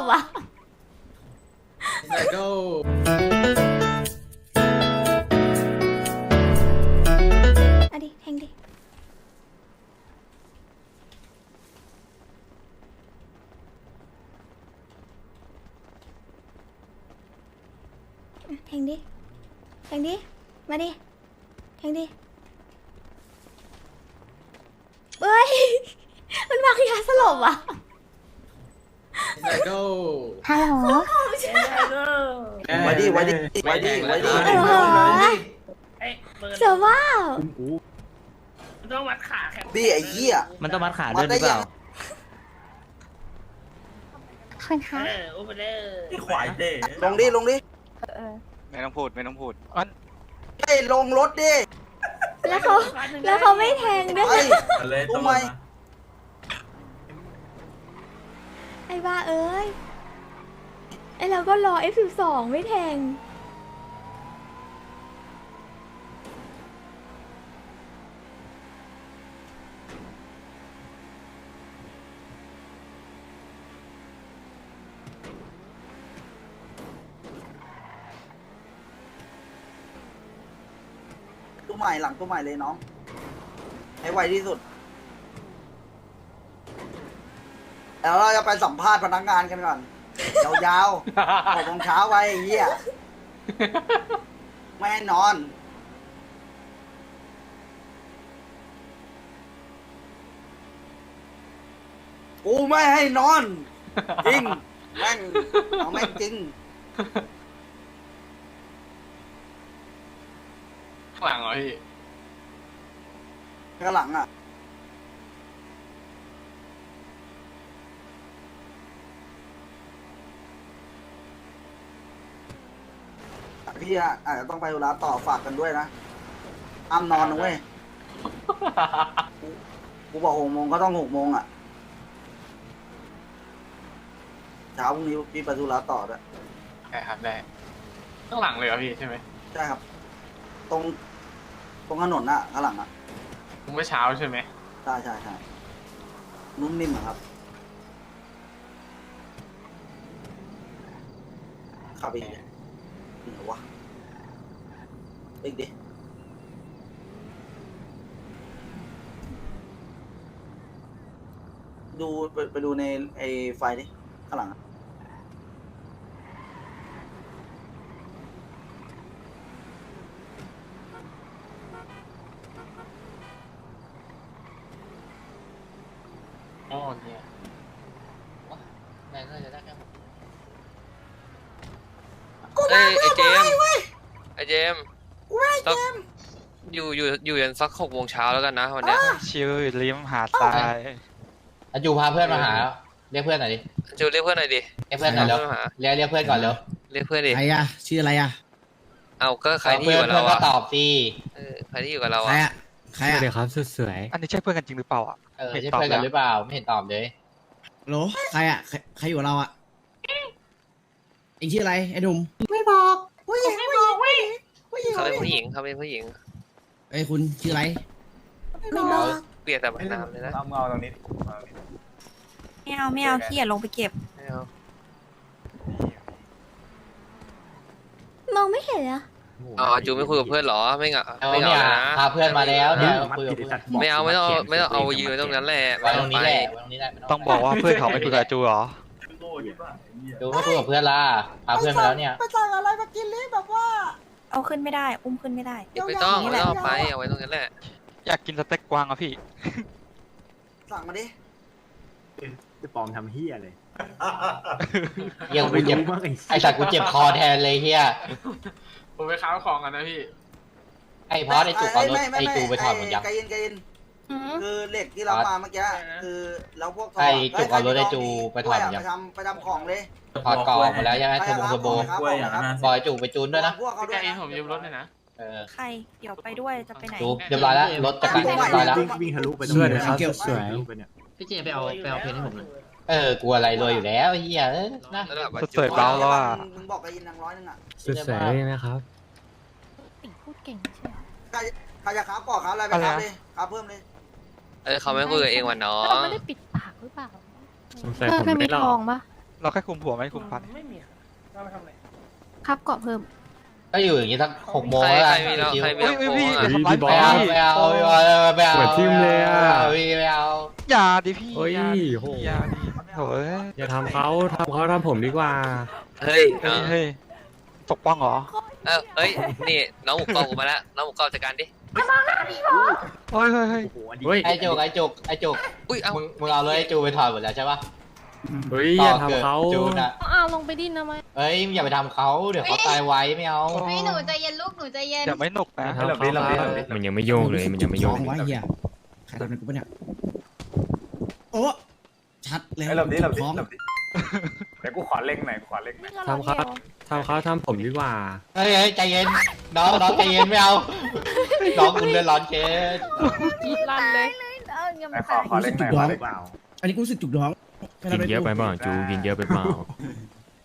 บอะแล้วก็เอาดิแทงดิ อะแทงดิ แทงดิ มาดิ แทงดิ เฮ้ย มันวางยาสลบอะ แล้วก็ฮัลโหล ไว้ดิไว้ดิไว้ดิไว้ดิเออเหรอเอ้ยเปิดเสือว่าต้องวัดขาแค่ดิไอ้เหี้ยมันต้องมัดขาด้วยหรือเปล่าคุณคะเอออุ้มไปเลยที่ควายเต้ลงดิลงดิไม่ต้องพูดไม่ต้องพูดเฮ้ยลงรถดิแล้วเขาแล้วเขาไม่แทงด้วยเฮ้ยมาเลยรู้ต้องไหมมาไไอ้บ้าเอ้ย ไอ้เราก็รอ F12 ไม่แทงตู้ใหม่หลังตู้ใหม่เลยน้อง ให้ไวที่สุด แล้วเราจะไปสัมภาษณ์พนักงานกันก่อน ยาวๆหกโมงเช้าไว้ไอ้เหี้ยไม่ให้นอน กูไม่ให้นอน จริง แม่งเอาแม่งจริง ข้างหลังเหรอพี่ ข้างหลังอะ พี่อะอาจจะต้องไปธุระต่อฝากกันด้วยนะอ้ามนอนนะเว้ยกูกูบอกหกโมงก็ต้องหกโมงอะเช้าพรุ่งนี้พี่ไปธุระต่อด้วยได้ครับได้ข้างหลังเลยเหรอพี่ใช่ไหมใช่ครับ ตรง ตรงถนนน่ะข้างหลังอะเมื่อเช้าใช่ไหมใช่ใช่ใช่นุ่มนิ่มอะครับขับอีก เหนือวะอีกดิดูไปไปดูในไอ้ไฟดิข้างหลังอะอ๋อเนี่ยแม่ก็จะได้แค่ เอ้ยไอเจมส์ไอเจมส์สักอยู่อยู่อยู่ยันสักหกโมงเช้าแล้วกันนะวันเนี้ยชิวอยู่ริมหาดทรายอาจูพาเพื่อนมาหาแล้วเรียกเพื่อนหน่อยดิจูเรียกเพื่อนหน่อยดิเรียกเพื่อนหน่อยเร็วมาหาเรียกเรียกเพื่อนก่อนเร็วเรียกเพื่อนดิใครอะชื่ออะไรอะเอาก็ใครที่อเพื่อยู่นกับเพื่อเรานก็อะตอบสิเออใครที่อยู่กับเราใครอะอะใครอะเลยครับสวยอันนี้ใช่เพื่อนกันจริงหรือเปล่าอะเออไม่ใช่ตอบเพื่อนกันแล้วหรือเปล่าไม่เห็นตอบเลยโหลใครอะใครใครอยู่กับเราอะเองชื่ออะไรไอ้หนุ่ม เขาเป็นผู้หญิงเขาเป็นผู้หญิงเอ้ยคุณชื่ออะไรไม่บอกเปลี่ยนแต่เป็นนามเลยนะเอาเอาตรงนี้ไม่เอาไม่เอาขี้อย่าลงไปเก็บไม่เอามองไม่เห็นอะอ๋อจูไม่คุยกับเพื่อนเหรอไม่เหงาเอาไม่เหงาเนี่ยเลยนะพาเพื่อนมาแล้วเนี่ยคุยกับเพื่อนไม่เอาไม่ต้องไม่ต้องเอายืนตรงนั้นแหละไว้ตรงนี้แหละไว้ตรงนี้แหละไม่ต้องบอกว่าเพื่อนเขาไม่คุยกับจูเหรอโง่ใช่ป่ะไอ้เหี้ยดูไม่คุยกับเพื่อนล่ะพาเพื่อนมาแล้วเนี่ยไปสั่งอะไรมากินลิแบบว่า เอาขึ้นไม่ได้ อุ้มขึ้นไม่ได้ ไม่ต้องนี่ไม่แหละต้องเอาไปเอาไว้ตรงนั้นแหละอยากกินสเต็กกวางอะพี่ สั่งมาดิ จะปลอมทำเฮียเลยเยี่ยกูเจ็บไอสัตว์กูเจ็บคอแทนเลยเฮียผมไปค้าของกันนะพี่ ไอพอสไอจูเอารถม่ม่ไอม่จูไปถอดหมดยัง ใจเย็นใจเย็นอืมคือเหล็กที่เรามาเมื่อกี้คือเราพวกทไอ้จุกเอารถไอ้จูไปถอดไปยังทำไปทำของเลย ถอดกรอบหมดแล้วใช่ไหมเทอร์โบเทอร์โบครับกล้วยอย่างนั้นนะบอยจูไปจูนด้วยนะพวกเขาด้ใกวล้ยเองผมยืมรถเลยนะเออใครเดี๋ยวไปด้วยจะไปไหนจูเรียบร้อยแล้วรถจะไปเรียบร้อยแล้ววิ่งวิ่งทะลุไปสวยครับสวยทะลุไปเนี่ยพี่เจไปเอาไปเอาเพลงให้ผมหน่อยเออกลัวอะไรรวยอยู่แล้วเฮียเอ้ยนะระดับสวยๆเบาแล้วอะมึงบอกไปยินนางร้อยนึงอะสวยๆเลยนะครับติพูดเก่งใช่ไหมใครใครจะค้าก่อค้าอะไรไปอะไรค้านะเลยค้าเพิ่มเลยเออเขาไม่คุยกับเองว่ะน้อเรางไม่ได้ปิดปากหรือเปล่าสงสัยผมไม่หลอกปะ เราแค่คุมหัวไม่คุมฟัน ไม่มีค่ะเราไปทำอะไรครับเกาะเพิ่ม ก็อยู่อย่างนี้สักหกโมงใครแล้วใครกันมีแล้วชิวใครๆมีแล้วเฮ้ยโค้งเฮ้ยอะพี่บอไม่เอาส ไม่เอาไม่เอาไม่เอาหัวทิ่มเลยอะไม่ไม่เอาอย่าดิพี่เฮ้ยอย่าดิโห อย่าดิโถ่เอ้ยอย่าทำเขาทำเขาทำผมดีกว่า เฮ้ยเฮ้ยเออเฮ้ยปกป้องเหรอเอ้าเฮ้ยนี่น้องหมูกรอบกูมาแล้วน้องหมูกรอบจัดการดิเฮ้ยเฮ้ยเฮ้ยโอ้โหอันนี้เฮ้ย ไอ้จุกไอ้จุกไอ้จุกอุ้ยเอ้ามึงมึงเอาเลยไอ้จูไปถอดหมดแล้วใช่ปะ เฮ้ยอย่าทำเขาจูนอะอ้าวลงไปดิ้นทำไมเฮ้ยมึงอย่าไปทำเขาเดี๋ยวเขาตายไว้ไม่เอาไม่หนูใจเย็นลูกหนูใจเย็นอย่าไม่หนุกอย่านะทำเขาครับมันยังไม่โยกเลยมันยังไม่โยกท้องเลไว้ยเหี้ยใครทำเป็นกูปะเนี่ยโอ้ชัดเลยไอ้หลบดิหลบดิท้องหลบดิเดี๋ยวกูขอเล็งหน่อยกูขอเล็งหน่อยทำเขาทำเขาทำผมดีกว่าเฮ้ยเฮ้ยใจเย็นน้องน้องใจเย็นไม่เอาน้องคุณเลือดร้อนเกินลั่นเลยเออยังไหนไม่ขอขอเล็งหน่อยขอเล็งเปล่าอันนี้กูรู้สึกจุกท้อง กินเยอะไปเปล่าจูกินเยอะไปเปล่า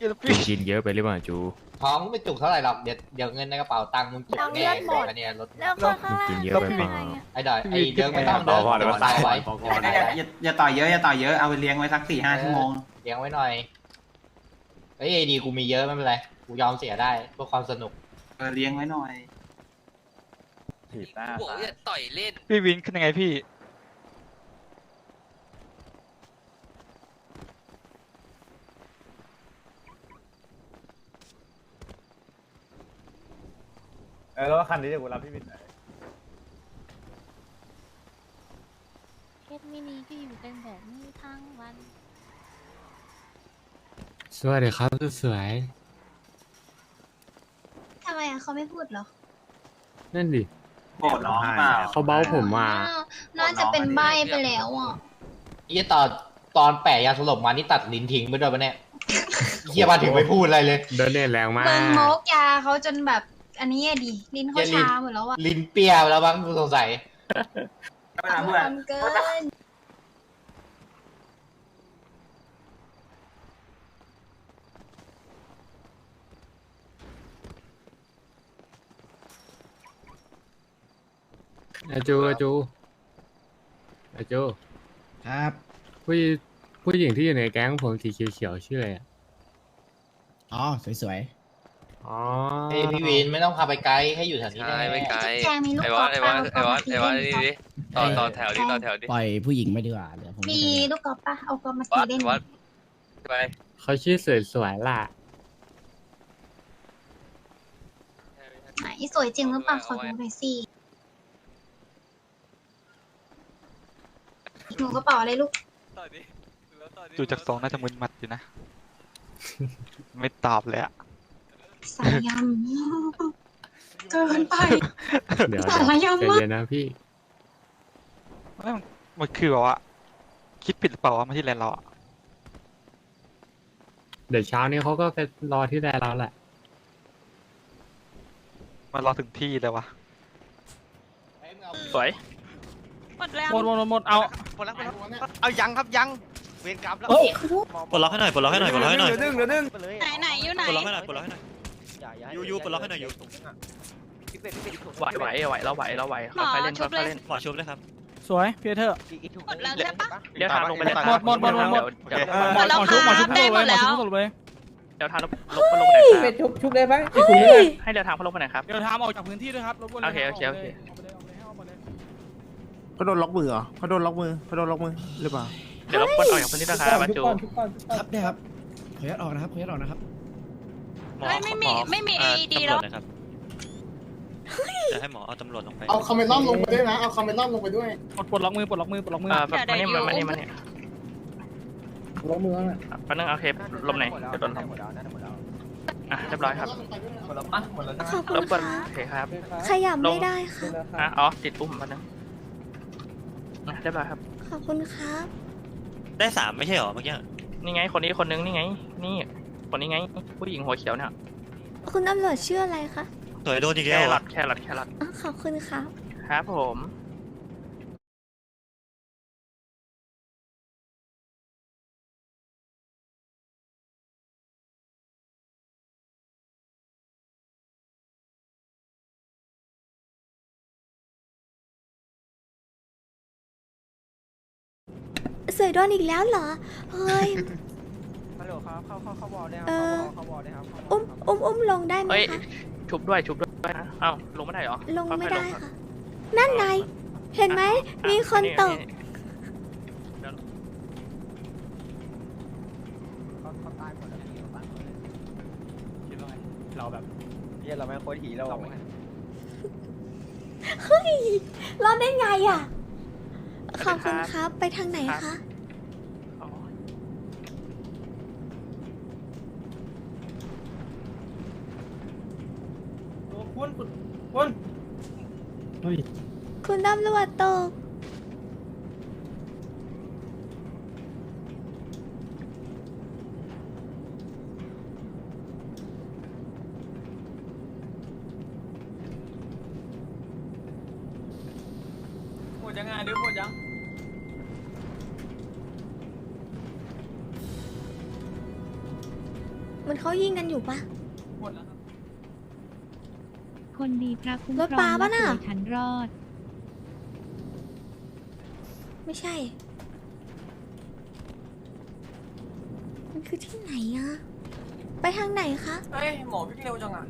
จูกินเยอะไปหรือเปล่าจูท้องไม่จุกเท่าไหร่หรอกเดี๋ยวเดี๋ยวเงินในกระเป๋าตังค์มึงจุกแน่อันเนี้ยรถแล้วคนข้างล่างกินเยอะไปเปล่าไอ้ดอยไอ้เดินไม่ต้องเดินพอเลยวตายไว้พอพอเลยอย่าอย่าต่อเยอะอย่าต่อเยอะเอาไปเลี้ยงไว้สักสี่ห้าชั่วโมงเลี้ยงไว้หน่อยเฮ้ยไอดีกูมีเยอะไม่เป็นไรกูยอมเสียได้เพื่อความสนุกเออเลี้ยงไว้หน่อยถีบหน้าบอกว่าอย่าต่อยเล่นพี่วินขึ้นยังไงพี่ เออแล้วคันนี้เดี๋ยวกูรับพี่วินหน่อยเคสมินีก็อยู่กันแบบนี้ทั้งวัน สวัสดีครับสวยทำไมอะเขาไม่พูดเหรอๆนั่นดิโกรธน้องเปล่าเขาเบ้าผมมาน่าจะเป็นใบไปแล้วอะเฮียตอนตอนแปะยาสลบมานี่ตัดลิ้นทิ้งไปด้วยปะเนี่ยเฮียมาถึงไม่พูดอะไรเลย เดินเล่นแรงมาเบิ่งโมกกยาเขาจนแบบ อันนี้อะดิลิ้นเขาชาหมดแล้วอะลิ้นเปรี้ยวแล้วบ้างกูสงสัยไม่เอาเพื่อน ทำเกิน อาจูอาจูอาจูครับผู้ผู้หญิงที่อยู่ในแก๊งผมสีเขียวๆชื่ออะไรอะอ๋อ สวย อ๋อเฮ้ยพี่วินไม่ต้องพาไปไกลให้อยู่แถวนี้ใช่แน่ไม่ไกลแจงมีลูกไอ้กวออล์ดฟไอ้วอดเปล่าไอ้วอดไอ้วอดไอ้วอดนี่ดิต่อต่อแถวดิต่อแถวดิๆปล่อยผู้หญิงไม่ดีกว่าเดี๋ยวผมมีลูกกอล์ฟปะเอากอล์ฟมาวัตีดเล่นวัดไปเขาชื่อสวยๆล่ะ ไหนสวยจริงหรือเปล่าขอดูหน่อยสิหนูกระเป๋าอะไรลูก ต่อยดิดูจากทรงน่าจะมึนมัดอยู่นะ ไม่ตอบเลยอะ สายยำเกินไป เดี๋ยวสารยำใจมากเย็นนะพี่ ไม่มันมันคือแบบว่า คิดผิดหรือเปล่าวะมาที่แลนด์เราอะเดี๋ยวเช้านี้เขาก็ไปรอที่แลนด์เราแหละ มารอถึงที่เลยวะสวยหมดแล้วหมดหมดหมดหมดเอาเอายังครับยังเวรกรรมแล้วปลดล็อกให้หน่อยปลดล็อกให้หน่อยปลดล็อกให้หน่อยเดี๋ยวดึงเดี๋ยวดึงไหนไหนอยู่ไหนปลดล็อกให้หน่อยปลดล็อกให้หน่อย ยูยูปลดล็อกให้หน่อยยูไหวไหวไหวเราไหวเราไหวค่อยๆเล่นค่อยๆเล่นหมอชุบเลยครับสวยพีเตอร์หมดแล้วใช่ปะ เดี๋ยวทางลงไปเลยหมดหมดหมดหมด เดี๋ยวหมดแล้วครับได้หมดแล้วเดี๋ยวทางลงลงไปลงไปไหนครับชุบชุบได้ปะให้เดี๋ยวทางเขาลงไปไหนครับเดี๋ยวทามออกจากพื้นที่ด้วยครับรบกวนโอเคโอเคโอเคเขาโดนล็อกมือเหรอเขาโดนล็อกมือเขาโดนล็อกมือหรือเปล่าเดี๋ยวรบกวนออกจากพื้นที่นะครับบัจจูครับได้ครับขออนุญาตออกนะครับขออนุญาตออกนะครับ ไม่ไม่มีไม่มี AED แล้วจะให้หมอเอาตำรวจลงไปเอาคาเมลอนลงไปด้วยนะ เอาคาเมลอนลงไปด้วย ปลดล็อกมือปลดล็อกมือปลดล็อกมืออ่ามานี่มานี่มานี่ล็อกมือแล้วแป๊บนึงโอเคลมไหนเดี๋ยวโดนทำอะเรียบร้อยครับหมดแล้วปะหมดแล้วนะขอบคุรณบกวนค่ะโอเคครับ ขยับไม่ได้ค่ะ อะอ๋อติดอุ้มแป๊บนึงอะเรียบร้อยครับขอบคุณครับ ได้สามไม่ใช่หรอเมื่อกี้นี่ไงคนนี้คนนึงนี่ไง นี่ คนนี้ไง ผู้หญิงหัวเขียวเนี่ยคุณตำรวจชื่ออะไรคะสวยโดนอีกแคแล้วรออะทแครอทแครอทอ๋อขอบคุณครับ ครับผม สวยโดนอีกแล้วเหรอ เฮ้ยฮัล โหลครับเข้าเข้าเข้าวอลได้ครัเออเข้าวอลได้ครับเข้าวอลอุ้มอุ้มอุ้มลงได้ไหมเฮ้ยคะชุบด้วยชุบด้วยนะอ้าวลงไม่ได้เหรอลงไม่ค่อยๆได้ครับค่ะ นั่นไงเห็นไหมมีคนตกเขาเขาตายหมดแล้วพี่เขาตายหมดเลยคิดว่าไงเราแบบเฮียเราไม่งโคตรหีเราเราอะไม่เฮ้ยรอดได้ไงอะขอบคุณครับไปทางไหนคะ อ๋อ คุณคุณคุณ คุณตำรวจตก หมดยังไงดื้อหมดยังมันเขายิงกันอยู่ปะหมดแล้วครับ คนดีพระคุ้มรถครปลาองปะน่ะลูกเขยฉันรอด ไม่ใช่ มันคือที่ไหนอะ ไปทางไหนคะเฮ้ยหมอวิ่งเร็วจังอะ